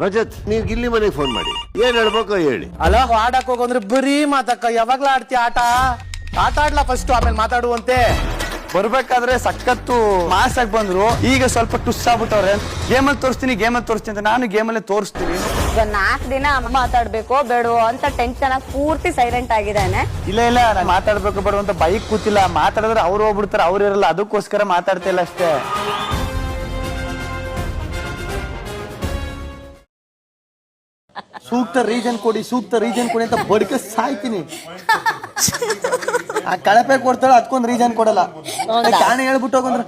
ರಜತ್ ನೀವ್ ಗಿಲ್ಲಿ ಮನೆಗೆ ಫೋನ್ ಮಾಡಿ. ಏನ್ ಹೇಳ್ಬೇಕು ಹೇಳಿ. ಅಲ್ಲ ಆಡಕ್ ಹೋಗಂದ್ರೆ ಬರೀ ಮಾತಕ್ಕ ಯಾವಾಗ್ಲೂ ಆಡ್ತಿ ಆಟ? ಆಟ ಆಡ್ಲಾ ಫಸ್ಟ್ ಆಮೇಲೆ ಮಾತಾಡುವಂತೆ. ಬರ್ಬೇಕಾದ್ರೆ ಸಖತ್ತು ಮಾಸ್ ಆಗಿ ಬಂದ್ರು ಈಗ ಸ್ವಲ್ಪ ಟುಸ್ ಆಗ್ಬಿಟ್ಟವ್ರೆ. ಗೇಮಲ್ಲಿ ತೋರಿಸ್ತೀನಿ ಗೇಮಲ್ಲಿ ತೋರಿಸ್ತೀನಿ ಅಂತ ನಾನು ಗೇಮಲ್ಲೇ ತೋರಿಸ್ತೀನಿ. ಈಗ ನಾಲ್ಕು ದಿನ ಮಾತಾಡ್ಬೇಕು ಬೇಡವೋ ಅಂತ ಟೆನ್ಷನ್ ಆಗಿ ಪೂರ್ತಿ ಸೈಲೆಂಟ್ ಆಗಿದ್ದಾನೆ. ಇಲ್ಲ ಇಲ್ಲ ನಾನು ಮಾತಾಡ್ಬೇಕು ಬೇಡ ಅಂತ ಬೈಕ್ ಕೂತಿಲ್ಲ. ಮಾತಾಡಿದ್ರೆ ಅವ್ರು ಹೋಗ್ಬಿಡ್ತಾರೆ ಅವ್ರು ಇರಲ್ಲ. ಅದಕ್ಕೋಸ್ಕರ ಮಾತಾಡ್ತಿಲ್ಲ ಅಷ್ಟೇ. ಸೂಕ್ತ ರೀಸನ್ ಕೊಡಿ ಸೂಕ್ತ ರೀಸನ್ ಕೊಡಿ ಅಂತ ಬಡ್ಕ ಸಾಯ್ತೀನಿ. ಆ ಕಳಪೆ ಕೊಡ್ತಾಳೆ ಅದಕ್ಕೊಂದು ರೀಸನ್ ಕೊಡಲ್ಲ. ಕಾಣ ಹೇಳ್ಬಿಟ್ಟು ಹೋಗಂದ್ರೆ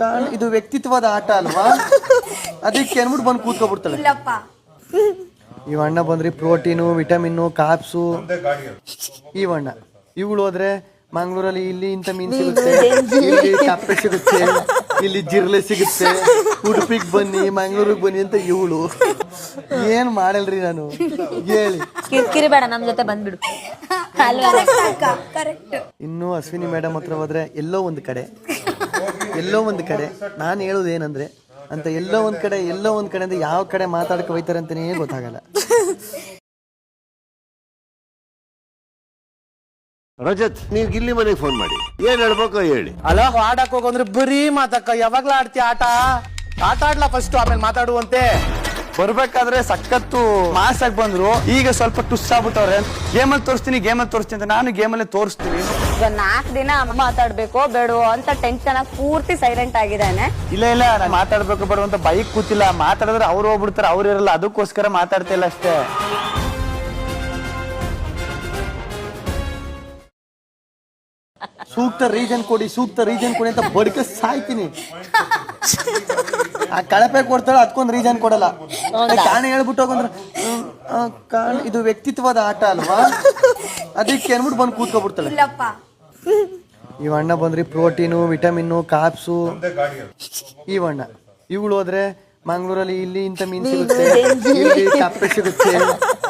ಕಾಣ ಇದು ವ್ಯಕ್ತಿತ್ವದ ಆಟ ಅಲ್ವಾ? ಅದಕ್ಕೆ ಅನ್ಬಿಟ್ಟು ಬಂದು ಕೂತ್ಕೊಬಿಡ್ತಾಳೆ. ಈ ಅಣ್ಣ ಬಂದ್ರಿ ಪ್ರೋಟೀನು ವಿಟಮಿನ್ನು ಕಾಪ್ಸು. ಇವಣ್ಣ ಇವಳು ಹೋದ್ರೆ ಮಂಗ್ಳೂರಲ್ಲಿ ಇಲ್ಲಿ ಇಂಥ ಮೀನ್ ಸಿಗುತ್ತೆ. ಕಪ್ಪೆ ಸಿಗುತ್ತೆ. ಇಲ್ಲಿ ಜಿರ್ಲೆ ಸಿಗುತ್ತೆ. ಉಡುಪಿಗೆ ಬನ್ನಿ ಮಂಗ್ಳೂರಿಗೆ ಬನ್ನಿ ಅಂತ ಇವಳು. ಏನ್ ಮಾಡಲ್ರಿ ನಾನು? ಹೇಳಿ. ಕಿರಿಕಿರಿ ಬೇಡ ನಮ್ ಜೊತೆ ಬಂದ್ಬಿಡು. ಇನ್ನು ಅಶ್ವಿನಿ ಮೇಡಮ್ ಹತ್ರ ಹೋದ್ರೆ ಎಲ್ಲೋ ಒಂದು ಕಡೆ ಎಲ್ಲೋ ಒಂದು ಕಡೆ ನಾನು ಹೇಳೋದು ಏನಂದ್ರೆ ಅಂತ ಎಲ್ಲೋ ಒಂದ್ ಕಡೆ ಎಲ್ಲೋ ಒಂದ್ ಕಡೆ ಅಂದ್ರೆ ಯಾವ ಕಡೆ ಮಾತಾಡಕ್ಕೆ ಹೋಯ್ತಾರೆ ಅಂತಾನೇ ಗೊತ್ತಾಗಲ್ಲ. ರಜತ್ ನೀವು ಗಿಲ್ಲಿ ಮನೆಗೆ ಫೋನ್ ಮಾಡಿ. ಏನ್ ಹೇಳ್ಬೇಕು ಹೇಳಿ. ಅಲ್ಲ ಆಡಕ್ ಹೋಗಂದ್ರೆ ಬರೀ ಮಾತಕ್ಕ ಯಾವಾಗ್ಲೂ ಆಡ್ತಿ ಆಟ? ಆಟ ಆಡ್ಲಾ ಫಸ್ಟ್ ಆಮೇಲೆ ಮಾತಾಡುವಂತೆ. ಬರ್ಬೇಕಾದ್ರೆ ಸಖತ್ತು ಮಾಸ್ ಆಗಿ ಬಂದ್ರು ಈಗ ಸ್ವಲ್ಪ ಟುಸ್ ಆಗ್ಬಿಟ್ಟವ್ರೆ. ಗೇಮಲ್ಲಿ ತೋರಿಸ್ತೀನಿ ಗೇಮಲ್ಲಿ ತೋರಿಸ್ತೀನಿ ಅಂತ ನಾನು ಗೇಮಲ್ಲೇ ತೋರಿಸ್ತೀನಿ. ಈಗ ನಾಲ್ಕು ದಿನ ಮಾತಾಡ್ಬೇಕು ಬೇಡವೋ ಅಂತ ಟೆನ್ಷನ್ ಆಗಿ ಪೂರ್ತಿ ಸೈಲೆಂಟ್ ಆಗಿದ್ದಾನೆ. ಇಲ್ಲ ಇಲ್ಲ ನಾನು ಮಾತಾಡ್ಬೇಕು ಬೇಡ ಅಂತ ಬೈಕ್ ಕೂತಿಲ್ಲ. ಮಾತಾಡಿದ್ರೆ ಅವ್ರು ಹೋಗ್ಬಿಡ್ತಾರೆ ಅವ್ರು ಇರಲ್ಲ. ಅದಕ್ಕೋಸ್ಕರ ಮಾತಾಡ್ತಿಲ್ಲ ಅಷ್ಟೇ. ಸೂಕ್ತ ರೀಸನ್ ಕೊಡಿ ಸೂಕ್ತ ರೀಸನ್ ಕೊಡಿ ಅಂತ ಬಡಕ ಸಾಯ್ತೀನಿ. ಆ ಕಳಪೆ ಕೊಡ್ತಾಳೆ ಅದಕ್ಕೊಂದು ರೀಸನ್ ಕೊಡಲ್ಲ. ಕಾರಣ ಹೇಳ್ಬಿಟ್ಟು ಹೋಗಂದ್ರೆ ಕಾಣ ಇದು ವ್ಯಕ್ತಿತ್ವದ ಆಟ ಅಲ್ವಾ? ಅದಕ್ಕೆ ಅನ್ಬಿಟ್ಟು ಬಂದು ಕೂತ್ಕೊಬಿಡ್ತಾಳೆ. ಈ ಅಣ್ಣ ಬಂದ್ರಿ ಪ್ರೋಟೀನು ವಿಟಮಿನ್ನು ಕಾಪ್ಸು ಇವಣ್ಣ ಇವಳು ಹೋದ್ರೆ ಮಂಗ್ಳೂರಲ್ಲಿ ಇಲ್ಲಿ ಇಂಥ ಮೀನ್ ಸಿಗುತ್ತೆ ಇಲ್ಲಿ ಕಪ್ಪೆ ಸಿಗುತ್ತೆ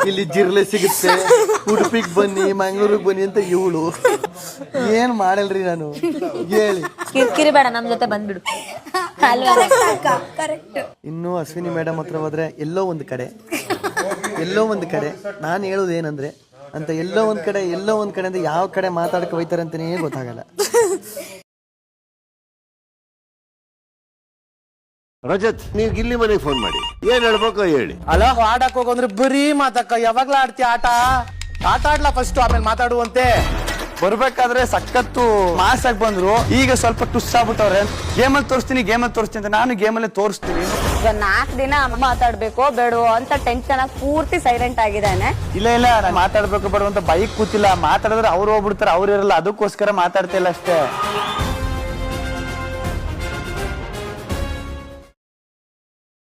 ಇಲ್ಲಿ ಜಿರ್ಲೆ ಸಿಗುತ್ತೆ. ಉಡುಪಿಗೆ ಬನ್ನಿ ಮಂಗ್ಳೂರಿಗೆ ಬನ್ನಿ ಅಂತ ಇವಳು. ಏನ್ ಮಾಡಲ್ರಿ ನಾನು? ಹೇಳಿ. ಕಿರಿಕಿರಿ ಬೇಡ ನಮ್ ಜೊತೆ ಬಂದ್ಬಿಡು. ಇನ್ನು ಅಶ್ವಿನಿ ಮೇಡಮ್ ಹತ್ರ ಹೋದ್ರೆ ಎಲ್ಲೋ ಒಂದು ಕಡೆ ಎಲ್ಲೋ ಒಂದು ಕಡೆ ನಾನು ಹೇಳೋದು ಏನಂದ್ರೆ ಅಂತ ಎಲ್ಲೋ ಒಂದ್ ಕಡೆ ಎಲ್ಲೋ ಒಂದ್ ಕಡೆ ಅಂದ್ರೆ ಯಾವ ಕಡೆ ಮಾತಾಡಕ್ಕೆ ಹೋಯ್ತಾರೆ ಅಂತಾನೇ ಗೊತ್ತಾಗಲ್ಲ. ರಜತ್ ನೀವ್ ಗಿಲ್ಲಿ ಮನೆಗೆ ಫೋನ್ ಮಾಡಿ. ಏನ್ ಹೇಳ್ಬೇಕು ಹೇಳಿ. ಅಲ್ಲ ಆಡಕ್ ಹೋಗಂದ್ರೆ ಬರೀ ಮಾತಕ್ಕ ಯಾವಾಗ್ಲೂ ಆಡ್ತಿ ಆಟ? ಆಡ್ಲಾ ಫಸ್ಟ್ ಆಮೇಲೆ ಮಾತಾಡುವಂತೆ. ಬರ್ಬೇಕಾದ್ರೆ ಸಖತ್ತು ಮಾಸ್ ಆಗಿ ಬಂದ್ರು. ಈಗ ಸ್ವಲ್ಪ ಟುಸ್ ಆಗ್ಬಿಟ್ಟವ್ರೆ. ಗೇಮಲ್ಲಿ ತೋರಿಸ್ತೀನಿ ಗೇಮಲ್ಲಿ ತೋರಿಸ್ತೀನಿ ಅಂತ ನಾನು ಗೇಮಲ್ಲೇ ತೋರಿಸ್ತೀನಿ. ಈಗ ನಾಲ್ಕು ದಿನ ಮಾತಾಡ್ಬೇಕೋ ಬೇಡವೋ ಅಂತ ಟೆನ್ಷನ್ ಆಗಿ ಪೂರ್ತಿ ಸೈಲೆಂಟ್ ಆಗಿದ್ದಾನೆ. ಇಲ್ಲ ಇಲ್ಲ ನಾನು ಮಾತಾಡ್ಬೇಕು ಬೇಡ ಅಂತ ಬೈಕ್ ಕೂತಿಲ್ಲ. ಮಾತಾಡಿದ್ರೆ ಅವ್ರು ಹೋಗ್ಬಿಡ್ತಾರೆ ಅವ್ರು ಇರಲ್ಲ. ಅದಕ್ಕೋಸ್ಕರ ಮಾತಾಡ್ತಿಲ್ಲ ಅಷ್ಟೇ.